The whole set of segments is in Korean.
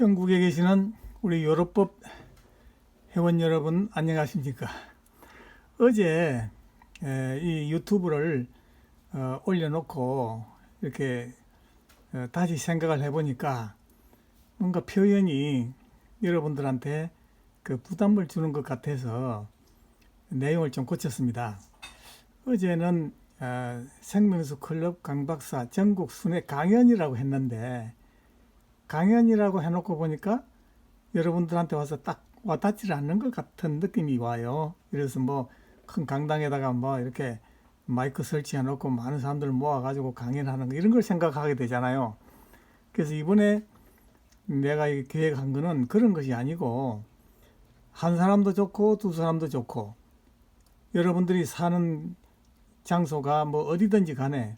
전국에 계시는 우리 유럽법 회원 여러분 안녕하십니까? 어제 에, 이 유튜브를 어, 올려놓고 이렇게 어, 다시 생각을 해보니까 뭔가 표현이 여러분들한테 그 부담을 주는 것 같아서 내용을 좀 고쳤습니다. 어제는 어, 생명수 클럽 강박사 전국 순회 강연이라고 했는데 강연이라고 해놓고 보니까 여러분들한테 와서 딱 와닿지 않는 것 같은 느낌이 와요. 그래서 뭐 큰 강당에다가 뭐 이렇게 마이크 설치해 놓고 많은 사람들 모아 가지고 강연하는 거 이런 걸 생각하게 되잖아요. 그래서 이번에 내가 이 계획한 거는 그런 것이 아니고 한 사람도 좋고 두 사람도 좋고 여러분들이 사는 장소가 뭐 어디든지 간에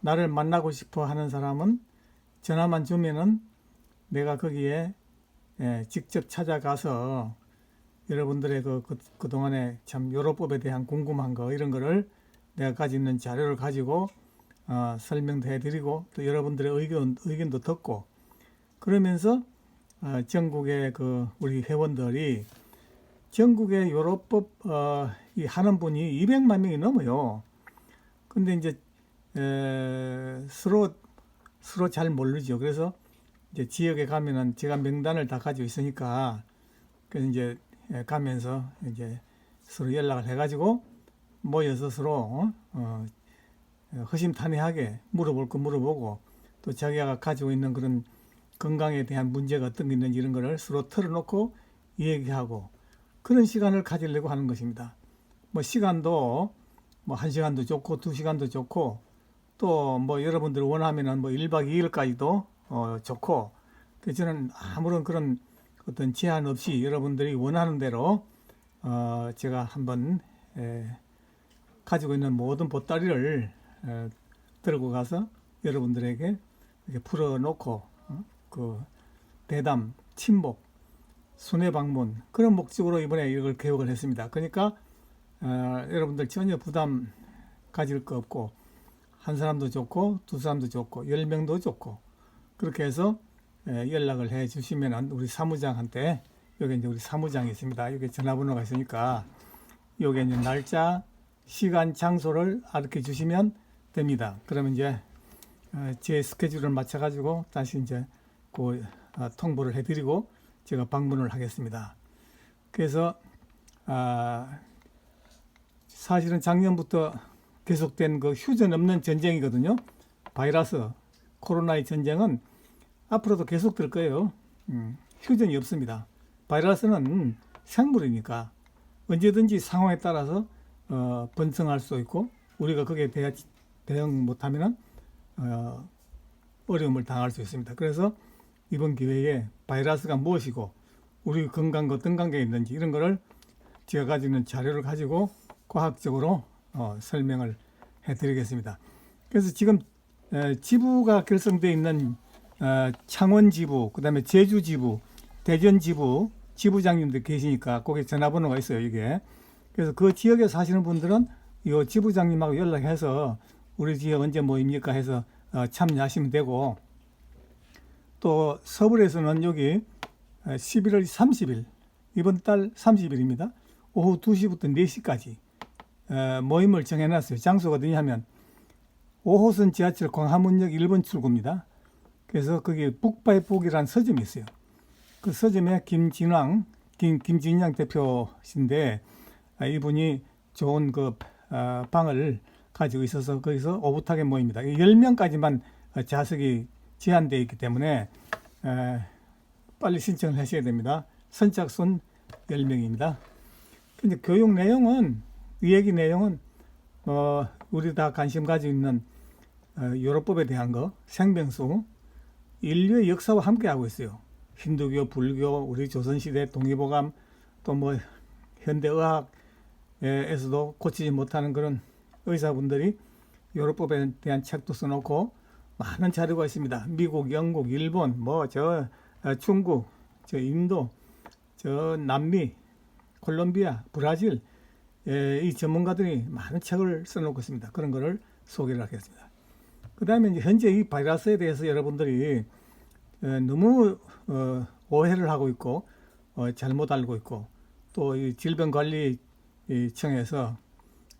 나를 만나고 싶어 하는 사람은 전화만 주면은 내가 거기에 예, 직접 찾아가서 여러분들의 그, 그, 그동안에 참 요로법에 대한 궁금한 거 이런 거를 내가 가지고 있는 자료를 가지고 어, 설명도 해드리고 또 여러분들의 의견, 의견도 듣고 그러면서 어, 전국의 그 우리 회원들이 전국의 요로법 어, 이 하는 분이 200만 명이 넘어요. 근데 이제 에, 서로 서로 잘 모르죠. 그래서 이제 지역에 가면은 제가 명단을 다 가지고 있으니까 그래서 이제 예, 가면서 이제 서로 연락을 해가지고 모여서 서로 어, 어, 허심탄회하게 물어볼 거 물어보고 또 자기가 가지고 있는 그런 건강에 대한 문제가 어떤 게 있는지 이런 거를 서로 털어놓고 얘기하고 그런 시간을 가지려고 하는 것입니다. 뭐 시간도 뭐 한 시간도 좋고 두 시간도 좋고 또 뭐 여러분들 원하면은 뭐 1박 2일까지도 어 좋고 그 저는 아무런 그런 어떤 제한 없이 여러분들이 원하는 대로 어 제가 한번 에, 가지고 있는 모든 보따리를 에, 들고 가서 여러분들에게 이렇게 풀어놓고 어? 그 대담, 친목, 순회 방문 그런 목적으로 이번에 이걸 개혁을 했습니다. 그러니까 어, 여러분들 전혀 부담 가질 거 없고 한 사람도 좋고 두 사람도 좋고 열 명도 좋고 그렇게 해서 에, 연락을 해 주시면 우리 사무장한테 여기 이제 우리 사무장이 있습니다. 여기 전화번호가 있으니까 여기 이제 날짜, 시간, 장소를 알려 주시면 됩니다. 그러면 이제 어, 제 스케줄을 맞춰 가지고 다시 이제 그 어, 통보를 해드리고 제가 방문을 하겠습니다. 그래서 아, 사실은 작년부터 계속된 그 휴전 없는 전쟁이거든요. 바이러스 코로나의 전쟁은 앞으로도 계속될 거예요. 음, 휴전이 없습니다. 바이러스는 생물이니까 언제든지 상황에 따라서 어, 번성할 수 있고 우리가 거기에 대해 대응 못하면은 어, 어려움을 당할 수 있습니다. 그래서 이번 기회에 바이러스가 무엇이고 우리 건강과 어떤 관계가 있는지 이런 거를 제가 가지고 있는 자료를 가지고 과학적으로 어, 설명을 해드리겠습니다. 그래서 지금 에, 지부가 결성되어 있는 어, 창원 지부, 그 다음에 제주 지부, 대전 지부 지부장님들 계시니까 거기 전화번호가 있어요 이게. 그래서 그 지역에 사시는 분들은 이 지부장님하고 연락해서 우리 지역 언제 모입니까 해서 어, 참여하시면 되고 또 서울에서는 여기 11월 30일 이번 달 30일입니다. 오후 2시부터 4시까지 어, 모임을 정해놨어요. 장소가 어디냐면 5호선 지하철 광화문역 1번 출구입니다. 그래서 거기 북바이북이라는 서점이 있어요. 그 서점에 김진왕, 김, 김진양 대표신데 아, 이분이 좋은 그 어, 방을 가지고 있어서 거기서 오붓하게 모입니다. 10명까지만 좌석이 제한되어 있기 때문에 에, 빨리 신청을 하셔야 됩니다. 선착순 10명입니다. 근데 교육 내용은 이 얘기 내용은 어, 우리 다 관심 가지고 있는 어, 유럽법에 대한 거, 생명수, 인류의 역사와 함께 하고 있어요. 힌두교, 불교, 우리 조선시대 동의보감, 또 뭐 현대의학에서도 고치지 못하는 그런 의사분들이 유럽법에 대한 책도 써놓고 많은 자료가 있습니다. 미국, 영국, 일본, 뭐 저 중국, 저 인도, 저 남미, 콜롬비아, 브라질 예, 이 전문가들이 많은 책을 써놓고 있습니다. 그런 거를 소개를 하겠습니다. 그 다음에 현재 이 바이러스에 대해서 여러분들이 에, 너무 어, 오해를 하고 있고 어, 잘못 알고 있고 또 이 질병관리청에서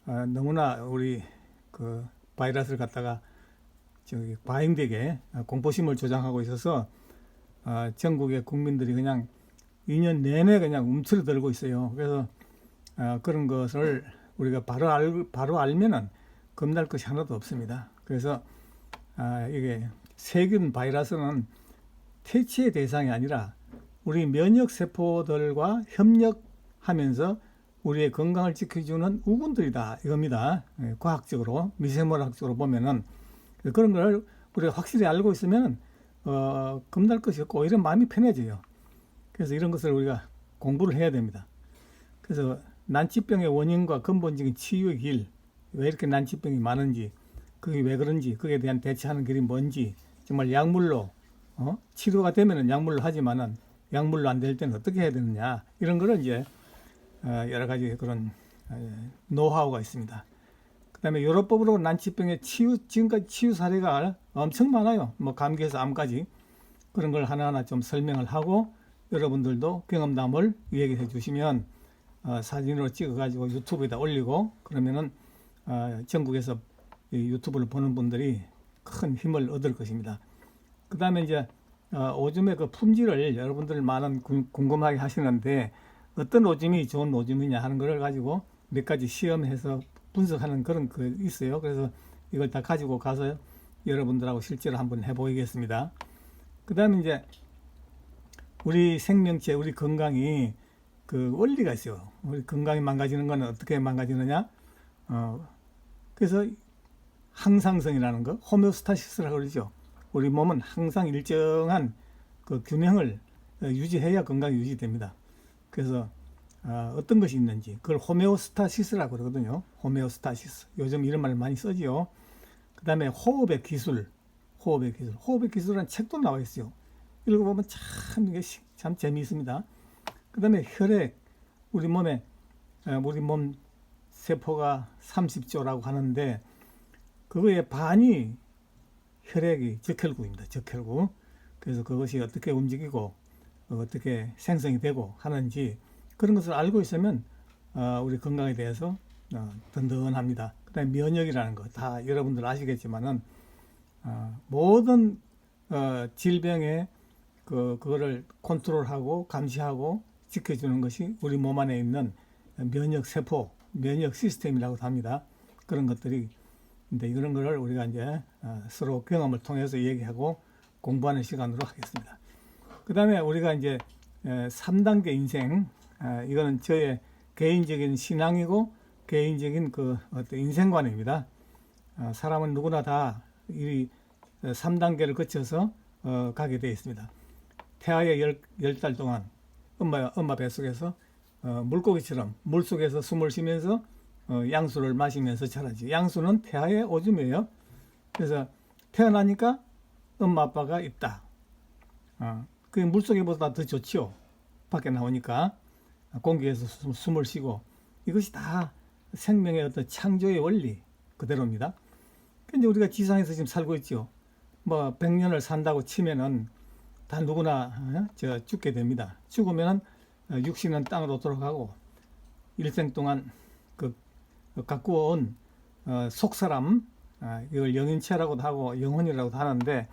어, 너무나 우리 그 바이러스를 갖다가 저기 과잉되게 공포심을 조장하고 있어서 어, 전국의 국민들이 그냥 2년 내내 그냥 움츠러들고 있어요. 그래서 어, 그런 것을 우리가 바로 알 바로 알면은 겁날 것이 하나도 없습니다. 그래서 아, 이게 세균 바이러스는 퇴치의 대상이 아니라 우리 면역 세포들과 협력하면서 우리의 건강을 지켜주는 우군들이다 이겁니다. 예, 과학적으로 미생물학적으로 보면은 그런 걸 우리가 확실히 알고 있으면 어, 겁날 것이 없고 오히려 마음이 편해져요. 그래서 이런 것을 우리가 공부를 해야 됩니다. 그래서 난치병의 원인과 근본적인 치유의 길, 왜 이렇게 난치병이 많은지, 그게 왜 그런지, 그에 대한 대처하는 길이 뭔지, 정말 약물로 어? 치료가 되면은 약물로 하지만은 약물로 안 될 때는 어떻게 해야 되느냐 이런 거를 이제 어, 여러 가지 그런 어, 노하우가 있습니다. 그다음에 요로법으로 난치병의 치유 지금까지 치유 사례가 엄청 많아요. 뭐 감기에서 암까지 그런 걸 하나하나 좀 설명을 하고 여러분들도 경험담을 얘기해 주시면 어, 사진으로 찍어 가지고 유튜브에다 올리고 그러면은 어, 전국에서 이 유튜브를 보는 분들이 큰 힘을 얻을 것입니다. 그 다음에 이제 어, 오줌의 그 품질을 여러분들 많은 구- 궁금하게 하시는데 어떤 오줌이 좋은 오줌이냐 하는 거를 가지고 몇 가지 시험해서 분석하는 그런 그 있어요. 그래서 이걸 다 가지고 가서 여러분들하고 실제로 한번 해보이겠습니다. 그 다음에 이제 우리 생명체, 우리 건강이 그 원리가 있어요. 우리 건강이 망가지는 건 어떻게 망가지느냐? 어, 그래서 항상성이라는 거, 호메오스타시스라고 그러죠. 우리 몸은 항상 일정한 그 균형을 어, 유지해야 건강이 유지됩니다. 그래서 어, 어떤 것이 있는지 그걸 호메오스타시스라고 그러거든요. 호메오스타시스. 요즘 이런 말 많이 쓰지요. 그 다음에 호흡의 기술, 호흡의 기술, 호흡의 기술이라는 책도 나와 있어요. 읽어보면 참 이게 시- 참 재미있습니다. 그 다음에 혈액, 우리 몸에 어, 우리 몸 세포가 30조라고 하는데 그거의 반이 혈액이 적혈구입니다. 적혈구. 그래서 그것이 어떻게 움직이고 어, 어떻게 생성이 되고 하는지 그런 것을 알고 있으면 어, 우리 건강에 대해서 어, 든든합니다. 그 다음에 면역이라는 거 다 여러분들 아시겠지만은 어, 모든 어, 질병의 그 그거를 컨트롤하고 감시하고 지켜주는 것이 우리 몸 안에 있는 면역 세포, 면역 시스템이라고 합니다. 그런 것들이 근데 이런 거를 우리가 이제 어, 서로 경험을 통해서 얘기하고 공부하는 시간으로 하겠습니다. 그 다음에 우리가 이제 3단계 인생, 아, 이거는 저의 개인적인 신앙이고 개인적인 그 어떤 인생관입니다. 아, 사람은 누구나 다 이 3단계를 거쳐서 어, 가게 되어 있습니다. 태아의 열, 열달 동안 엄마, 엄마 뱃속에서 어, 물고기처럼 물 속에서 숨을 쉬면서 어, 양수를 마시면서 자라지. 양수는 태아의 오줌이에요. 그래서 태어나니까 엄마 아빠가 있다. 어, 그 물속에보다 더 좋지요. 밖에 나오니까 공기에서 숨, 숨을 쉬고 이것이 다 생명의 어떤 창조의 원리 그대로입니다. 근데 우리가 지상에서 지금 살고 있죠. 뭐 100년을 산다고 치면은 다 누구나 어? 저 죽게 됩니다. 죽으면은 어, 육신은 땅으로 돌아가고 일생 동안 그 갖고 온 어, 속사람 아, 이걸 영인체라고도 하고 영혼이라고도 하는데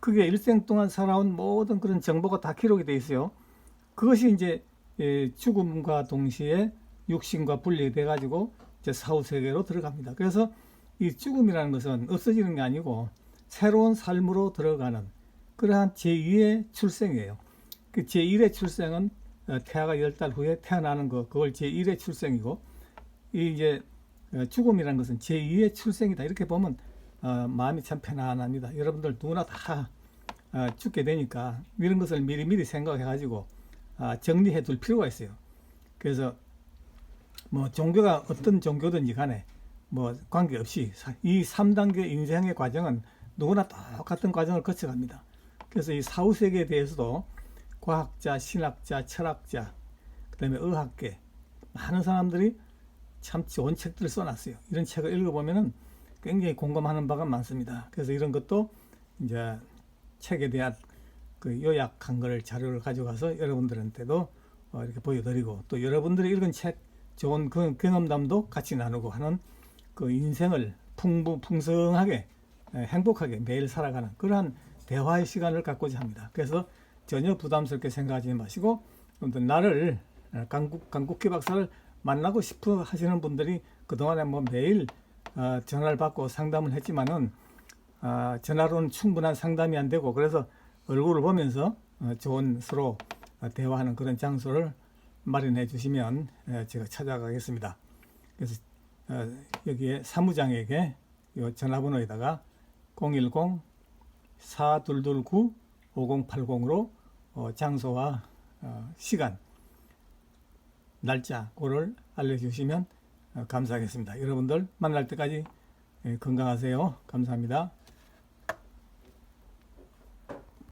그게 일생 동안 살아온 모든 그런 정보가 다 기록이 돼 있어요. 그것이 이제 예, 죽음과 동시에 육신과 분리돼 가지고 이제 사후 세계로 들어갑니다. 그래서 이 죽음이라는 것은 없어지는 게 아니고 새로운 삶으로 들어가는 그러한 제2의 출생이에요. 그 제1의 출생은 어, 태아가 열달 후에 태어나는 거 그걸 제1의 출생이고 이 이제 어, 죽음이라는 것은 제2의 출생이다. 이렇게 보면 어, 마음이 참 편안합니다. 여러분들 누구나 다 어, 죽게 되니까 이런 것을 미리미리 생각해 가지고 아, 정리해 둘 필요가 있어요. 그래서 뭐 종교가 어떤 종교든지 간에 뭐 관계없이 사- 이 3단계 인생의 과정은 누구나 똑같은 과정을 거쳐갑니다. 그래서 이 사후 세계에 대해서도 과학자, 신학자, 철학자, 그 다음에 의학계 많은 사람들이 참 좋은 책들을 써놨어요. 이런 책을 읽어보면은 굉장히 공감하는 바가 많습니다. 그래서 이런 것도 이제 책에 대한 그 요약한 걸 자료를 가져가서 여러분들한테도 어, 이렇게 보여드리고 또 여러분들이 읽은 책 좋은 그 경험담도 같이 나누고 하는 그 인생을 풍부 풍성하게 에, 행복하게 매일 살아가는 그러한 대화의 시간을 갖고자 합니다. 그래서 전혀 부담스럽게 생각하지 마시고 나를 어, 강국 강국희 박사를 만나고 싶어 하시는 분들이 그동안에 뭐 매일 어, 전화를 받고 상담을 했지만은 아, 전화로는 충분한 상담이 안 되고 그래서 얼굴을 보면서 어, 좋은 서로 어, 대화하는 그런 장소를 마련해 주시면 에, 제가 찾아가겠습니다. 그래서 어, 여기에 사무장에게 이 전화번호에다가 010 4229 5080으로 어, 장소와 어, 시간 날짜 그를 알려주시면 어, 감사하겠습니다. 여러분들 만날 때까지 예, 건강하세요. 감사합니다.